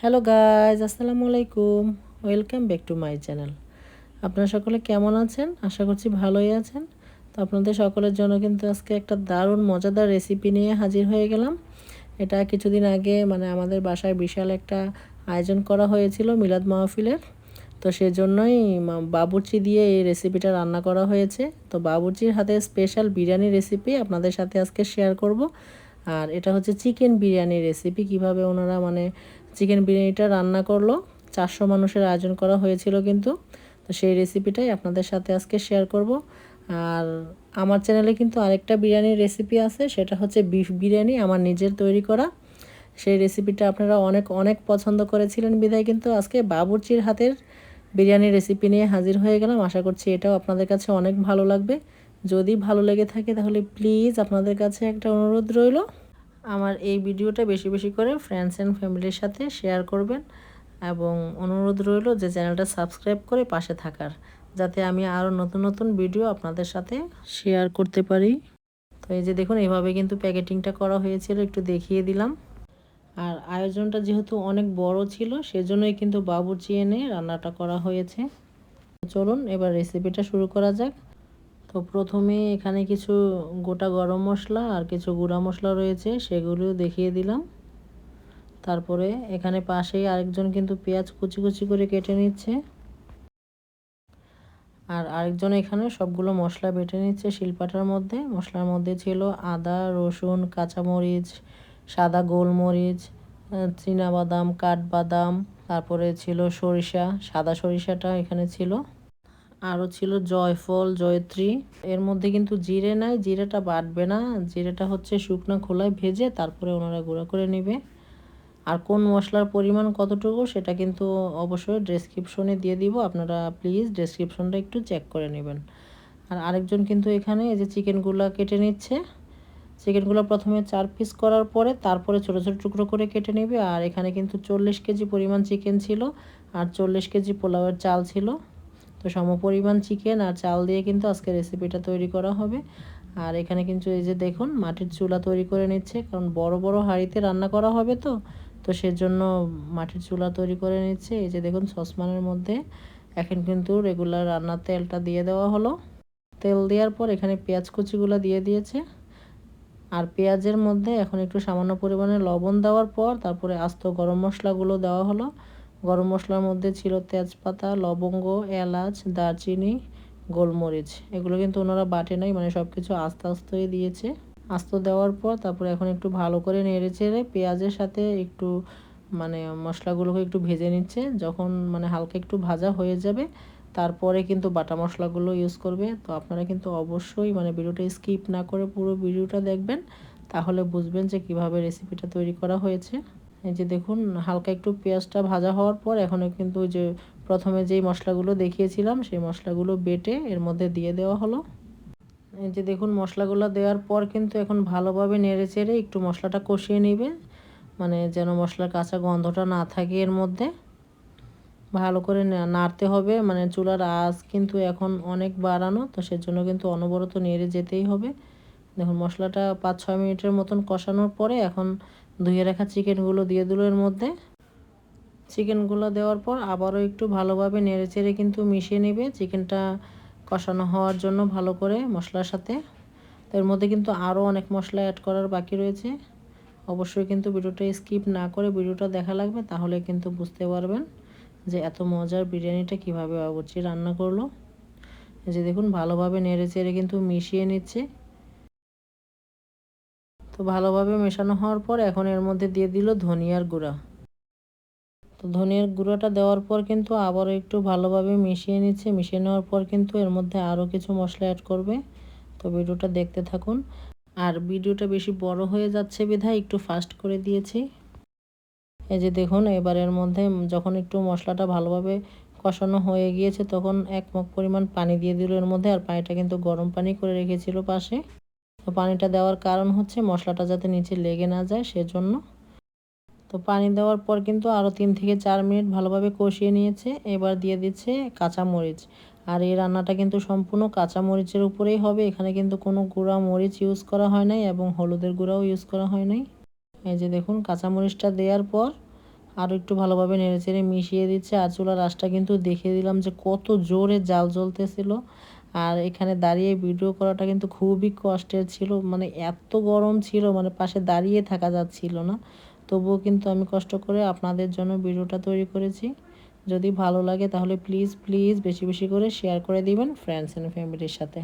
Hello guys আসসালামু আলাইকুম। Welcome back to my channel আপনারা সকলে কেমন আছেন? আশা করছি ভালোই আছেন। তো আপনাদের সকলের জন্য কিন্তু আজকে একটা দারুণ, মজাদার রেসিপি নিয়ে হাজির হয়ে গেলাম। এটা কিছুদিন আগে মানে আমাদের বাসায় বিশাল একটা আয়োজন করা হয়েছিল মিলাদ মাহফিলের। তো সেজন্যই বাবুর্চি দিয়ে এই রেসিপিটা রান্না করা হয়েছে। তো বাবুর্চির হাতে স্পেশাল বিরিয়ানি রেসিপি আপনাদের সাথে আজকে শেয়ার করব। আর এটা হচ্ছে চিকেন বিরিয়ানি রেসিপি কীভাবে ওনারা মানে চিকেন বিরিয়ানিটা রান্না করল। চারশো মানুষের আয়োজন করা হয়েছিল কিন্তু। তো সেই রেসিপিটাই আপনাদের সাথে আজকে শেয়ার করব। আর আমার চ্যানেলে কিন্তু আরেকটা বিরিয়ানির রেসিপি আছে, সেটা হচ্ছে বিফ বিরিয়ানি, আমার নিজের তৈরি করা। সেই রেসিপিটা আপনারা অনেক অনেক পছন্দ করেছিলেন বিধায় কিন্তু আজকে বাবুর্চির হাতের বিরিয়ানি রেসিপি নিয়ে হাজির হয়ে গেলাম। আশা করছি এটাও আপনাদের কাছে অনেক ভালো লাগবে। যদি ভালো লেগে থাকে তাহলে প্লিজ আপনাদের কাছে একটা অনুরোধ রইল। আমার এই ভিডিওটা বেশি বেশি করে ফ্রেন্ডস অ্যান্ড ফ্যামিলির সাথে শেয়ার করবেন এবং অনুরোধ রইল যে চ্যানেলটা সাবস্ক্রাইব করে পাশে থাকার, যাতে আমি আরও নতুন নতুন ভিডিও আপনাদের সাথে শেয়ার করতে পারি। তো এই যে দেখুন, এইভাবে কিন্তু প্যাকেটিংটা করা হয়েছিল, একটু দেখিয়ে দিলাম। আর আয়োজনটা যেহেতু অনেক বড় ছিল, সেজন্যই কিন্তু বাবুর্চি এনে রান্নাটা করা হয়েছে। চলুন, এবার রেসিপিটা শুরু করা যাক। তো প্রথমে এখানে কিছু গোটা গরম মশলা আর কিছু গুঁড়া মশলা রয়েছে সেগুলিও দেখিয়ে দিলাম। তারপরে এখানে পাশেই আরেকজন কিন্তু পেঁয়াজ কুচি কুচি করে কেটে নিচ্ছে। আর আরেকজন এখানে সবগুলো মশলা বেটে নিচ্ছে শিলপাটার মধ্যে। মশলার মধ্যে ছিল আদা, রসুন, কাঁচামরিচ, সাদা গোলমরিচ বাদাম কাঠবাদাম, তারপরে ছিল সরিষা, সাদা সরিষাটা এখানে ছিল। আরও ছিল জয়ফল, জয়ত্রী। এর মধ্যে কিন্তু জিরে নাই, জিরেটা বাটবে না। জিরেটা হচ্ছে শুকনো খোলায় ভেজে তারপরে ওনারা গুঁড়া করে নেবে। আর কোন মশলার পরিমাণ কতটুকু সেটা কিন্তু অবশ্যই ডেসক্রিপশনে দিয়ে দিব। আপনারা প্লিজ ডেসক্রিপশনটা একটু চেক করে নেবেন। আর আরেকজন কিন্তু এখানে এই যে চিকেনগুলো কেটে নিচ্ছে। চিকেনগুলো প্রথমে চার পিস করার পরে তারপরে ছোটো ছোটো টুকরো করে কেটে নেবে। আর এখানে কিন্তু চল্লিশ কেজি পরিমাণ চিকেন ছিল। আর চল্লিশ কেজি পোলাওয়ের চাল ছিল। তো সমপরিমাণ চিকেন আর চাল দিয়ে কিন্তু আজকে রেসিপিটা তৈরি করা হবে। আর এখানে কিন্তু এই যে দেখুন, মাটির চুলা তৈরি করে নিচ্ছে, কারণ বড় বড় হাঁড়িতে রান্না করা হবে তো। তো সেজন্য মাটির চুলা তৈরি করে নিচ্ছে। এই যে দেখুন, সসমানের মধ্যে এখন কিন্তু রেগুলার রান্নার তেলটা দিয়ে দেওয়া হলো। তেল দেওয়ার পর এখানে পেঁয়াজ কুচিগুলো দিয়ে দিয়েছে। আর পেঁয়াজের মধ্যে এখন একটু সামান্য পরিমাণে লবণ দেওয়ার পর তারপরে আস্ত গরম মশলাগুলো দেওয়া হলো। গরম মশলার মধ্যে ছিল তেজপাতা, লবঙ্গ, এলাচ, দারচিনি, গোলমরিচ। এগুলো কিন্তু ওনারা বাটে নাই মানে সব কিছু আস্তে আস্তেই দিয়েছে। আস্ত দেওয়ার পর তারপরে এখন একটু ভালো করে নেড়ে চেড়ে পেঁয়াজের সাথে একটু মানে মশলাগুলোকে একটু ভেজে নিচ্ছে। যখন মানে হালকা একটু ভাজা হয়ে যাবে, তারপরে কিন্তু বাটা মশলাগুলো ইউজ করবে। তো আপনারা কিন্তু অবশ্যই মানে ভিডিওটা স্কিপ না করে পুরো ভিডিওটা দেখবেন, তাহলে বুঝবেন যে কীভাবে রেসিপিটা তৈরি করা হয়েছে। এই যে দেখুন, হালকা একটু পেঁয়াজটা ভাজা হওয়ার পর এখনও কিন্তু যে প্রথমে যেই মশলাগুলো দেখিয়েছিলাম, সেই মশলাগুলো বেটে এর মধ্যে দিয়ে দেওয়া হলো। এই যে দেখুন, মশলাগুলো দেওয়ার পর কিন্তু এখন ভালোভাবে নেড়ে চেড়ে একটু মশলাটা কষিয়ে নেবে। মানে যেন মশলার কাঁচা গন্ধটা না থাকে এর মধ্যে। ভালো করে নাড়তে হবে মানে চুলার আঁচ কিন্তু এখন অনেক বাড়ানো, তো সেজন্য কিন্তু অনবরত নেড়ে যেতেই হবে। দেখুন, মশলাটা পাঁচ ছয় মিনিটের মতন কষানোর পরে এখন ধুয়ে রাখা চিকেনগুলো দিয়ে দিল এর মধ্যে। চিকেনগুলো দেওয়ার পর আবারও একটু ভালোভাবে নেড়ে চেড়ে কিন্তু মিশিয়ে নেবে। চিকেনটা কষানো হওয়ার জন্য ভালো করে মশলার সাথে। এর মধ্যে কিন্তু আরও অনেক মশলা অ্যাড করার বাকি রয়েছে। অবশ্যই কিন্তু ভিডিওটা স্কিপ না করে ভিডিওটা দেখা লাগবে, তাহলে কিন্তু বুঝতে পারবেন যে এত মজার বিরিয়ানিটা কীভাবে বাবুর্চি রান্না করল। যে দেখুন, ভালোভাবে নেড়ে চেড়ে কিন্তু মিশিয়ে নিচ্ছে। তো ভালোভাবে মেশানো হওয়ার পর এখন এর মধ্যে দিয়ে দিল ধনিয়ার গুঁড়া। তো ধনিয়ার গুঁড়োটা দেওয়ার পর কিন্তু আবারও একটু ভালোভাবে মিশিয়ে নিচ্ছে। মিশিয়ে নেওয়ার পর কিন্তু এর মধ্যে আরও কিছু মশলা অ্যাড করবে। তো ভিডিওটা দেখতে থাকুন। আর ভিডিওটা বেশি বড় হয়ে যাচ্ছে বিধায় একটু ফাস্ট করে দিয়েছি। এই যে দেখুন এবারের মধ্যে যখন একটু মশলাটা ভালোভাবে কষানো হয়ে গিয়েছে, তখন এক মগ পরিমাণ পানি দিয়ে দিল এর মধ্যে। আর পানিটা কিন্তু গরম পানি করে রেখেছিল পাশে। তো পানিটা দেওয়ার কারণ হচ্ছে মশলাটা যাতে নিচে লেগে না যায়, সেজন্য। তো পানি দেওয়ার পর কিন্তু আরও তিন থেকে চার মিনিট ভালোভাবে কষিয়ে নিয়েছে। এবার দিয়ে দিচ্ছে কাঁচা মরিচ আর এই রান্নাটা কিন্তু সম্পূর্ণ কাঁচা মরিচের উপরেই হবে। এখানে কিন্তু কোনো গুঁড়া মরিচ ইউজ করা হয় নাই এবং হলুদের গুঁড়াও ইউজ করা হয় নাই। এই যে দেখুন, কাঁচামরিচটা দেওয়ার পর আরও একটু ভালোভাবে নেড়েচেড়ে মিশিয়ে দিচ্ছে। আর চুলার আঁচটা কিন্তু দেখিয়ে দিলাম যে কত জোরে জাল জ্বলতেছিল। আর এখানে দাঁড়িয়ে ভিডিও করাটা কিন্তু খুবই কষ্টের ছিল মানে এত গরম ছিল মানে পাশে দাঁড়িয়ে থাকা যাচ্ছিল না। তবুও কিন্তু আমি কষ্ট করে আপনাদের জন্য ভিডিওটা তৈরি করেছি। যদি ভালো লাগে তাহলে প্লিজ প্লিজ বেশি বেশি করে শেয়ার করে দিবেন ফ্রেন্ডস অ্যান্ড ফ্যামিলির সাথে।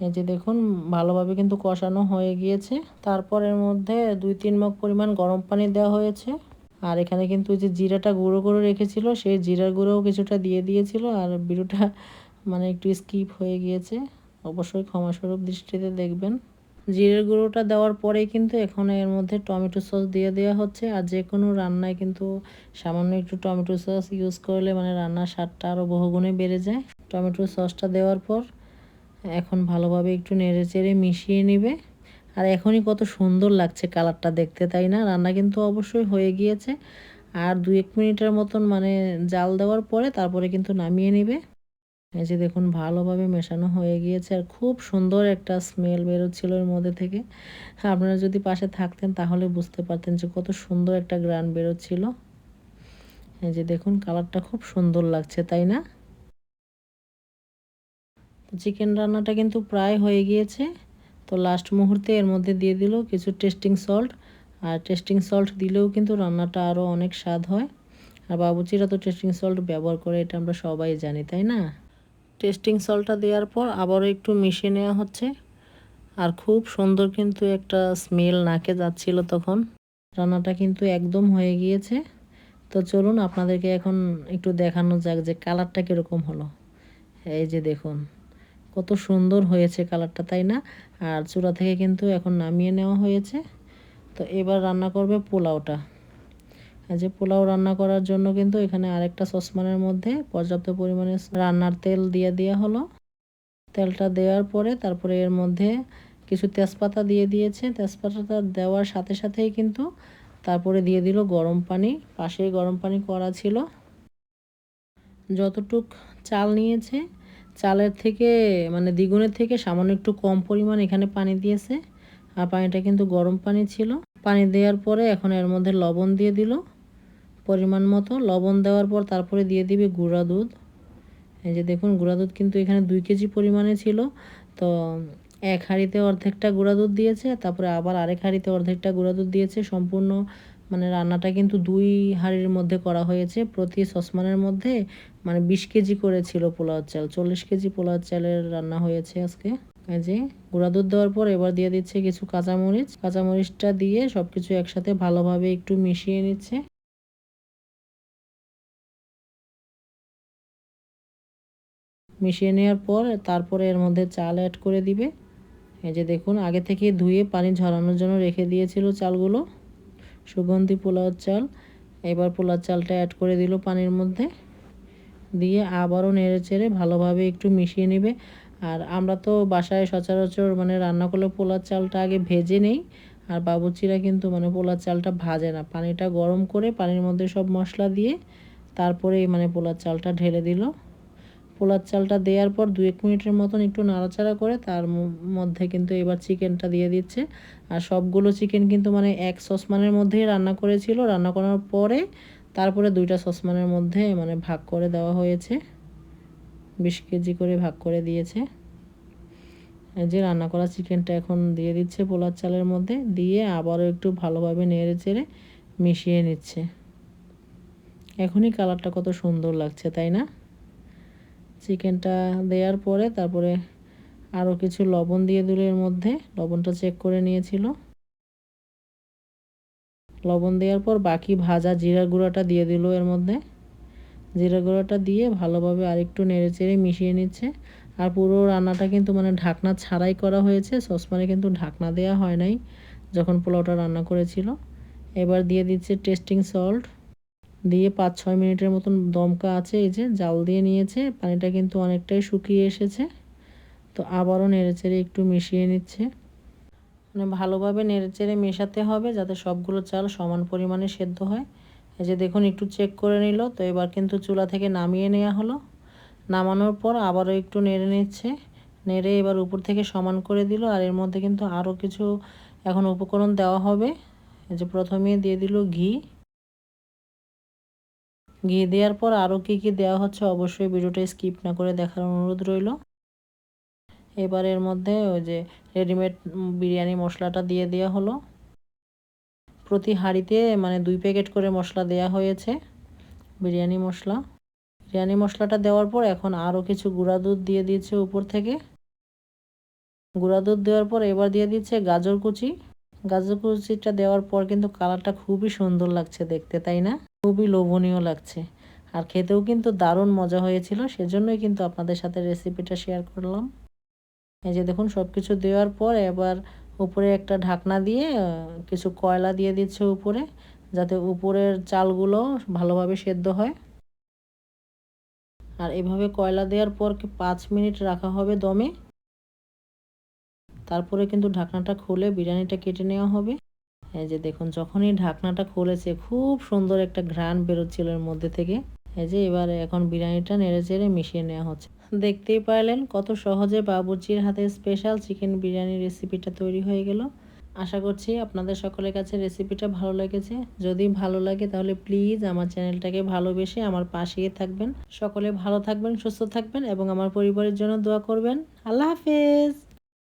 এই যে দেখুন, ভালোভাবে কিন্তু কষানো হয়ে গিয়েছে। তারপর এর মধ্যে দুই, তিন মগ পরিমাণ গরম পানি দেওয়া হয়েছে। আর এখানে কিন্তু যে জিরাটা গুঁড়ো করে রেখেছিল, সেই জিরার গুঁড়োও কিছুটা দিয়ে দিয়েছিল। আর ভিডিওটা মানে একটু স্কিপ হয়ে গিয়েছে। অবশ্যই ক্ষমাস্বরূপ দৃষ্টিতে দেখবেন। জিরের গুঁড়োটা দেওয়ার পরেই কিন্তু এখন এর মধ্যে টমেটো সস দিয়ে দেওয়া হচ্ছে। আর যে কোনো রান্নায় কিন্তু সামান্য একটু টমেটো সস ইউজ করলে মানে রান্নার স্বাদটা আরও বহুগুণে বেড়ে যায়। টমেটো সসটা দেওয়ার পর এখন ভালোভাবে একটু নেড়ে চেড়ে মিশিয়ে নিবে। আর এখনই কত সুন্দর লাগছে কালারটা দেখতে, তাই না? রান্না কিন্তু অবশ্যই হয়ে গিয়েছে। আর দু এক মিনিটের মতন মানে জাল দেওয়ার পরে তারপরে কিন্তু নামিয়ে নিবে। এই যে দেখুন, ভালোভাবে মেশানো হয়ে গিয়েছে আর খুব সুন্দর একটা স্মেল বেরোচ্ছিল এর মধ্যে থেকে। আপনারা যদি পাশে থাকতেন তাহলে বুঝতে পারতেন যে কত সুন্দর একটা গ্রান বেরোচ্ছিল। এই যে দেখুন, কালারটা খুব সুন্দর লাগছে, তাই না? চিকেন রান্নাটা কিন্তু প্রায় হয়ে গিয়েছে। তো লাস্ট মুহূর্তে এর মধ্যে দিয়ে দিল কিছু টেস্টিং সল্ট আর টেস্টিং সল্ট দিলেও কিন্তু রান্নাটা আরও অনেক স্বাদ হয়। আর বাবুচিরা তো টেস্টিং সল্ট ব্যবহার করে, এটা আমরা সবাই জানি, তাই না? টেস্টিং সলটা দেওয়ার পর আবারও একটু মিশিয়ে নেওয়া হচ্ছে। আর খুব সুন্দর কিন্তু একটা স্মেল নাকে যাচ্ছিল তখন। রান্নাটা কিন্তু একদম হয়ে গিয়েছে। তো চলুন আপনাদেরকে এখন একটু দেখানো যাক যে কালারটা কীরকম হলো। এই যে দেখুন, কত সুন্দর হয়েছে কালারটা, তাই না? আর চূড়া থেকে কিন্তু এখন নামিয়ে নেওয়া হয়েছে। তো এবার রান্না করবে পোলাওটা। যে পোলাও রান্না করার জন্য কিন্তু এখানে আরেকটা সসমানের মধ্যে পর্যাপ্ত পরিমাণে রান্নার তেল দিয়ে দেওয়া হলো। তেলটা দেওয়ার পরে তারপরে এর মধ্যে কিছু তেজপাতা দিয়ে দিয়েছে। তেজপাতাটা দেওয়ার সাথে সাথেই কিন্তু তারপরে দিয়ে দিল গরম পানি। পাশেই গরম পানি করা ছিল। যতটুক চাল নিয়েছে, চালের থেকে মানে দ্বিগুণের থেকে সামান্য একটু কম পরিমাণ এখানে পানি দিয়েছে। আর পানিটা কিন্তু গরম পানি ছিল। পানি দেওয়ার পরে এখন এর মধ্যে লবণ দিয়ে দিল। পরিমাণ মতো, লবণ দেওয়ার পর তারপরে দিয়ে দিবে গুঁড়া দুধ। এই যে দেখুন, গুঁড়া দুধ কিন্তু এখানে দুই কেজি পরিমাণে ছিল। তো এক হাঁড়িতে অর্ধেকটা গুঁড়া দুধ দিয়েছে, তারপরে আবার আরেক হাঁড়িতে অর্ধেকটা গুঁড়া দুধ দিয়েছে। সম্পূর্ণ মানে রান্নাটা কিন্তু দুই হাঁড়ির মধ্যে করা হয়েছে। প্রতি সসমানের মধ্যে মানে বিশ কেজি করে ছিল পোলাও চাল, চল্লিশ কেজি পোলাও চালের রান্না হয়েছে আজকে। এই যে গুঁড়া দুধ দেওয়ার পর এবার দিয়ে দিচ্ছে কিছু কাঁচামরিচ। কাঁচামরিচটা দিয়ে সব কিছু একসাথে ভালোভাবে একটু মিশিয়ে নিচ্ছে। মিশিয়ে নেওয়ার পর তারপরে এর মধ্যে চাল অ্যাড করে দিবে। এই যে দেখুন, আগে থেকে ধুয়ে পানি ঝরানোর জন্য রেখে দিয়েছিল চালগুলো। সুগন্ধি পোলাওর চাল। এবার পোলার চালটা অ্যাড করে দিল পানির মধ্যে। দিয়ে আবারও নেড়ে চেড়ে ভালোভাবে একটু মিশিয়ে নেবে। আর আমরা তো বাসায় সচরাচর মানে রান্না করলে পোলার চালটা আগে ভেজে নেই। আর বাবুচিরা কিন্তু মানে পোলার চালটা ভাজে না। পানিটা গরম করে পানির মধ্যে সব মশলা দিয়ে তারপরে মানে পোলার চালটা ঢেলে দিল। পোলার চালটা দেওয়ার পর দু এক মিনিটের মতন একটু নাড়াচাড়া করে তার মধ্যে কিন্তু এবার চিকেনটা দিয়ে দিচ্ছে। আর সবগুলো চিকেন কিন্তু মানে এক সসমানের মধ্যেই রান্না করেছিল। রান্না করার পরে তারপরে দুইটা সসমানের মধ্যে মানে ভাগ করে দেওয়া হয়েছে। বিশ কেজি করে ভাগ করে দিয়েছে। এই যে রান্না করা চিকেনটা এখন দিয়ে দিচ্ছে পোলার চালের মধ্যে। দিয়ে আবারও একটু ভালোভাবে নেড়ে চেড়ে মিশিয়ে নিচ্ছে। এখনই কালারটা কত সুন্দর লাগছে, তাই না? চিকেনটা দেওয়ার পরে তারপরে আরও কিছু লবণ দিয়ে দিল এর মধ্যে। লবণটা চেক করে নিয়েছিল। লবণ দেওয়ার পর বাকি ভাজা জিরা গুঁড়াটা দিয়ে দিল এর মধ্যে। জিরা গুঁড়াটা দিয়ে ভালোভাবে আরেকটু নেড়ে চেড়ে মিশিয়ে নিচ্ছে। আর পুরো রান্নাটা কিন্তু মানে ঢাকনা ছাড়াই করা হয়েছে, সসপ্যানে কিন্তু ঢাকনা দেওয়া হয় নাই যখন পোলাওটা রান্না করেছিল। এবার দিয়ে দিচ্ছে টেস্টিং সল্ট। দিয়ে পাঁচ, ছয় মিনিটের মতন দমকা আছে এই যে, জাল দিয়ে নিয়েছে, পানিটা কিন্তু অনেকটাই শুকিয়ে এসেছে। তো আবারও নেড়েচেড়ে একটু মিশিয়ে নিচ্ছে। মানে ভালোভাবে নেড়েচেড়ে মেশাতে হবে যাতে সবগুলো চাল সমান পরিমাণে সেদ্ধ হয়। এই যে দেখুন, একটু চেক করে নিল, তো এবার কিন্তু চুলা থেকে নামিয়ে নেওয়া হলো। নামানোর পর আবারও একটু নেড়ে নিচ্ছে। নেড়ে এবার উপর থেকে সমান করে দিল, আর এর মধ্যে কিন্তু আরও কিছু এখন উপকরণ দেওয়া হবে। এই যে প্রথমে দিয়ে দিল ঘি। ঘি দেওয়ার পর আরও কী কী দেওয়া হচ্ছে অবশ্যই ভিডিওটা স্কিপ না করে দেখার অনুরোধ রইল। এবার এর মধ্যে ওই যে রেডিমেড বিরিয়ানি মশলাটা দিয়ে দেওয়া হলো। প্রতি হাঁড়িতে মানে দুই প্যাকেট করে মশলা দেয়া হয়েছে বিরিয়ানি মশলা। বিরিয়ানি মশলাটা দেওয়ার পর এখন আরও কিছু গুঁড়া দুধ দিয়ে দিয়েছে উপর থেকে। গুঁড়া দুধ দেওয়ার পর এবার দিয়ে দিচ্ছে গাজর কুচি। গাজর কুচিটা দেওয়ার পর কিন্তু কালারটা খুবই সুন্দর লাগছে দেখতে, তাই না? খুবই লোভনীয় লাগছে। আর খেতেও কিন্তু দারুণ মজা হয়েছিল, সেজন্যই কিন্তু আপনাদের সাথে রেসিপিটা শেয়ার করলাম। এই যে দেখুন সব কিছু দেওয়ার পর এবার উপরে একটা ঢাকনা দিয়ে কিছু কয়লা দিয়ে দিচ্ছে উপরে, যাতে উপরের চালগুলো ভালোভাবে সেদ্ধ হয়। আর এভাবে কয়লা দেওয়ার পর পাঁচ মিনিট রাখা হবে দমে। তারপরে কিন্তু ঢাকনাটা খুলে বিরিয়ানিটা কেটে নেওয়া হবে। এই যে দেখুন, যখনই ঢাকনাটা খুলেছে, খুব সুন্দর একটা ঘ্রাণ বেরোচ্ছিল এর মধ্যে থেকে। এই যে এবারে এখন বিরিয়ানিটা নেড়ে চেড়ে মিশিয়ে নেওয়া হচ্ছে। দেখতেই পারলেন কত সহজে বাবুর্চির হাতে স্পেশাল চিকেন বিরিয়ানি রেসিপিটা তৈরি হয়ে গেল। আশা করছি আপনাদের সকলের কাছে রেসিপিটা ভালো লেগেছে। যদি ভালো লাগে তাহলে প্লিজ আমার চ্যানেলটাকে ভালোবেসে আমার পাশেই থাকবেন। সকলে ভালো থাকবেন, সুস্থ থাকবেন এবং আমার পরিবারের জন্য দোয়া করবেন। আল্লাহ হাফেজ!